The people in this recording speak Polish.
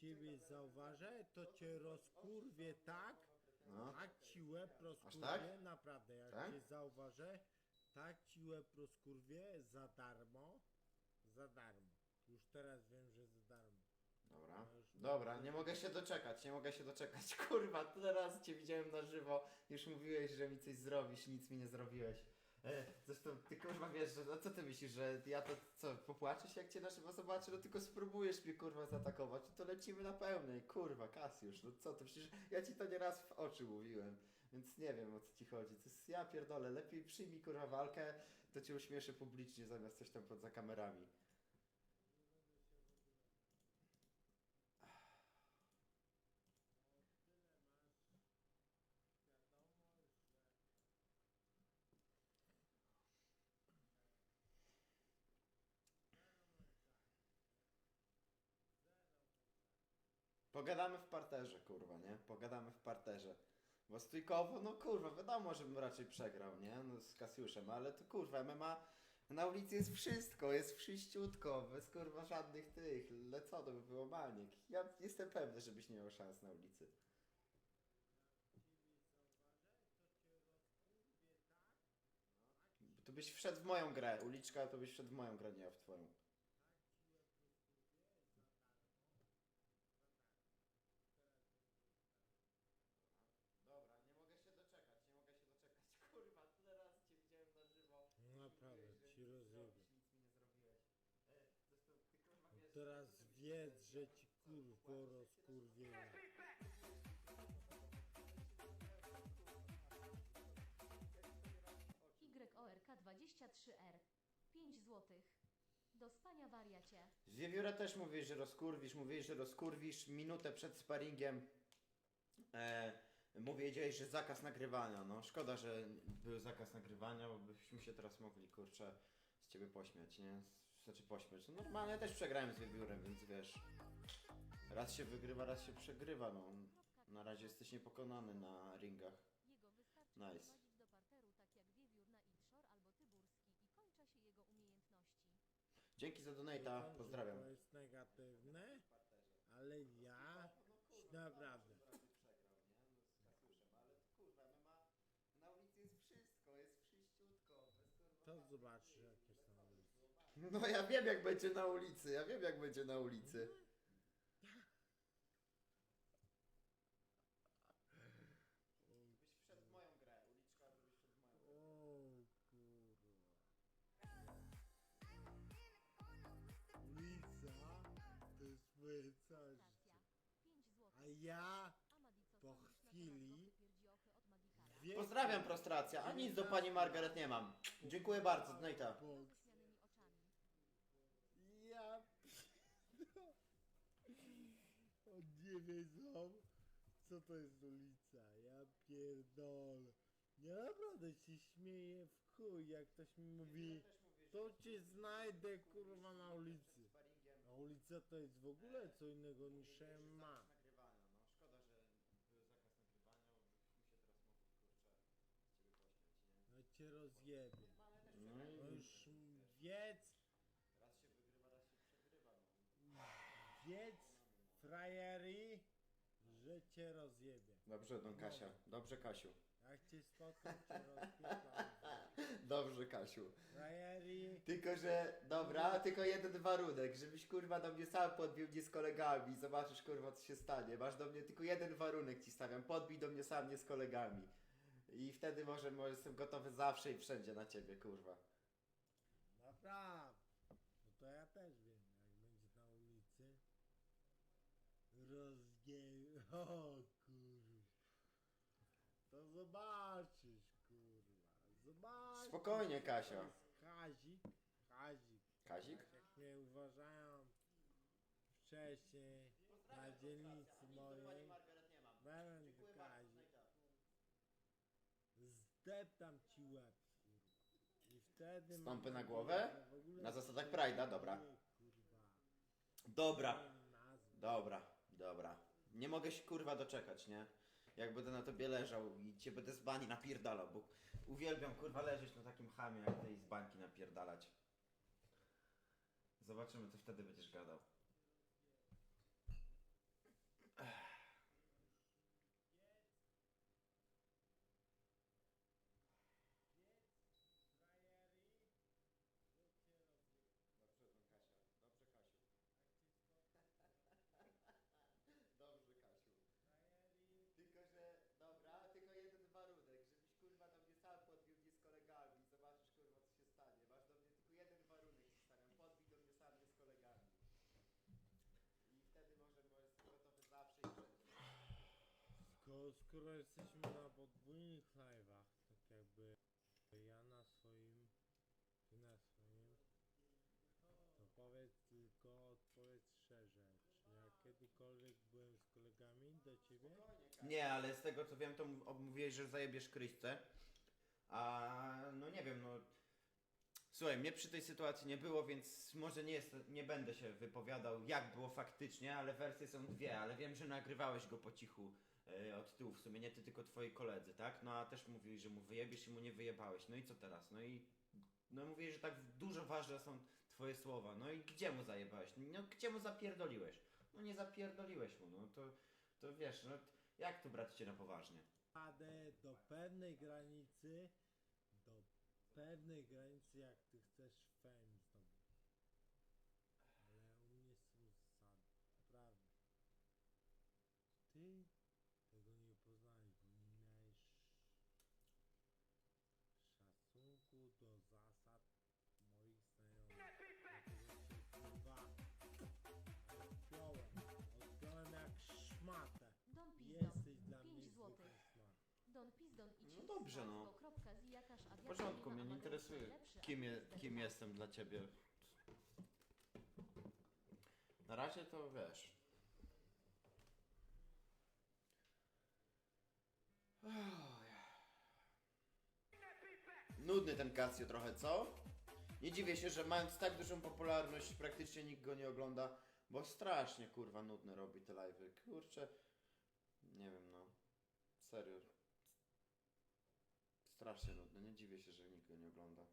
ciebie zauważę, to cię rozkurwię tak, No. tak ci łeb rozkurwię, tak? naprawdę, jak Tak? cię zauważę, tak ci łeb rozkurwię za darmo, za darmo. Już teraz wiem, że za darmo. Dobra. No Dobra, nie mogę się doczekać, nie mogę się doczekać. Kurwa, teraz cię widziałem na żywo. Już mówiłeś, że mi coś zrobisz, nic mi nie zrobiłeś. Zresztą ty kurwa wiesz, że no co ty myślisz, że ja to co, popłaczę się jak cię na żywo zobaczę, no tylko spróbujesz mnie kurwa zaatakować, no to lecimy na pełnej, kurwa, Kasiusz, no co ty, przecież ja ci to nieraz w oczy mówiłem, więc nie wiem o co ci chodzi, to jest, ja pierdolę, lepiej przyjmij kurwa walkę, to cię uśmieszę publicznie zamiast coś tam poza kamerami. Pogadamy w parterze, kurwa, nie? Pogadamy w parterze. Bo stójkowo, no kurwa, wiadomo, żebym raczej przegrał, nie? No z Kasiuszem, ale to kurwa, MMA na ulicy jest wszystko, jest wszyściutko, bez kurwa żadnych tych, leco to by było maniek. Ja jestem pewny, żebyś nie miał szans na ulicy. To byś wszedł w moją grę, uliczka to byś wszedł w moją grę, nie w twoją. Dobra, nie mogę się doczekać, nie mogę się doczekać. Kurwa, tyle razy cię widziałem na żywo. No naprawdę, Mówiłeś, że ci nic nie rozjebie. zrobisz, Nic mi nie zrobiłeś. E, zresztą ty kurwa wiesz, Teraz wiedz, że ci kurwo rozkurwię. YORK23R 5 zł. Do spania wariacie. Wiewióra też mówisz, że rozkurwisz, mówisz, że rozkurwisz minutę przed sparingiem. E, mówiłeś, że zakaz nagrywania. No szkoda, że był zakaz nagrywania, bo byśmy się teraz mogli, kurczę, z ciebie pośmiać, nie? Znaczy pośmiać. No normalnie też przegrałem z wiewiórem, więc wiesz. Raz się wygrywa, raz się przegrywa, no. Na razie jesteś niepokonany na ringach. Jego wystarczy Nice. prowadzić do parteru tak jak wiewiór na Idszor albo Tyburski i kończa się jego umiejętności. Dzięki za że pozdrawiam. To jest negatywne, ale ja naprawdę. przegrał, nie? No z Kasiuszem, ale to kurwa, MMA na ulicy jest wszystko, jest wszyściutko, bez zobaczysz jakie są ulice. No ja wiem jak będzie na ulicy, ja wiem jak będzie na ulicy. Byś wszedł w moją grę, uliczka, byś wszedł w moją grę. O kurwa. Ulica to jest moje całe Stacja. życie. 5 zł. A ja Pozdrawiam prostracja, a nic do pani Margaret nie mam. Dziękuję bardzo, Wyśmianymi oczami. ja on nie wiedzą co to jest ulica. Ja pierdolę. Ja naprawdę się śmieję w chuj, jak ktoś mi mówi to cię znajdę kurwa na ulicy. A ulica to jest w ogóle co innego niż ma. nagrywania, no szkoda, że był zakaz nagrywania, bo byśmy się teraz mogli, kurczę, z ciebie pośmiać, nie? No cię rozjebie. No No już wiedz, Raz się wygrywa, raz się przegrywa, no. wiedz frajery, że cię rozjebie. Dobrze, Don Kasia. Dobrze, Kasiu. Jak cię spotkam, cię rozpierdolę. Dobrze, Kasiu. Frajery, Tylko, że, dobra, tylko jeden warunek, żebyś kurwa do mnie sam podbił nie z kolegami, zobaczysz kurwa co się stanie. Masz do mnie tylko jeden warunek ci stawiam, podbij do mnie sam nie z kolegami. I wtedy może, może jestem gotowy zawsze i wszędzie na ciebie, kurwa. naprawdę. No to ja też wiem, jak będzie na ulicy. Rozgie... O kurwa. To zobaczysz, kurwa. Zobaczysz. Spokojnie, Kasia. To jest Kazik. Kazik. Kazik? Tak jak mnie uważają wcześniej na dzielnicy mojej. Będę Kazik. Zdeptam ci łeb, kurwa. I wtedy... Stąpy mam na głowę? w ogóle Na zasadach Pride'a? Dobra. Kurwa. Dobra. Nazwę. Dobra, dobra. Nie mogę się kurwa doczekać, nie? Jak będę na tobie leżał i cię będę z bani napierdalał, bo uwielbiam kurwa leżeć na takim chamie jak i z bańki napierdalać. Zobaczymy co wtedy będziesz gadał. To skoro jesteśmy na podwójnych live'ach, tak jakby ja na swoim, ty na swoim, to powiedz tylko, odpowiedz szczerze, czy ja kiedykolwiek byłem z kolegami do ciebie? Nie, ale z tego co wiem, to mówiłeś, że zajebiesz Krysce. A no nie wiem, no. Słuchaj, mnie przy tej sytuacji nie było, więc może nie, jest, nie będę się wypowiadał, jak było faktycznie, ale wersje są dwie, ale wiem, że nagrywałeś go po cichu e, od tyłu, w sumie nie ty, tylko twoi koledzy, tak? No a też mówili, że mu wyjebiesz i mu nie wyjebałeś. No i co teraz? No i no mówili, że tak dużo ważne są twoje słowa. No i gdzie mu zajebałeś? No gdzie mu zapierdoliłeś? No nie zapierdoliłeś mu, no to, to wiesz, no jak tu brać cię na poważnie? Jadę do pewnej granicy, do pewnej granicy, jak chcesz fame zdobyć. Ale u mnie są zasady, naprawdę. Ty tego nie poznałeś, bo nie miałeś szacunku do zasad moich znajomych. Dlatego odpiąłem, odpiąłem jak szmatę. Don Pizdon, Jesteś dla mnie 5 zwykłą złotych. szmatą. Don Pizdon i No dobrze, no. Porządku, mnie nie interesuje, kim, je, kim jestem dla ciebie. Na razie to wiesz. Nudny ten Casio trochę, co? Nie dziwię się, że mając tak dużą popularność, praktycznie nikt go nie ogląda, bo strasznie kurwa nudne robi te live'y. Kurczę, nie wiem no, serio. Strasznie nudne, nie dziwię się, że nikt go nie ogląda.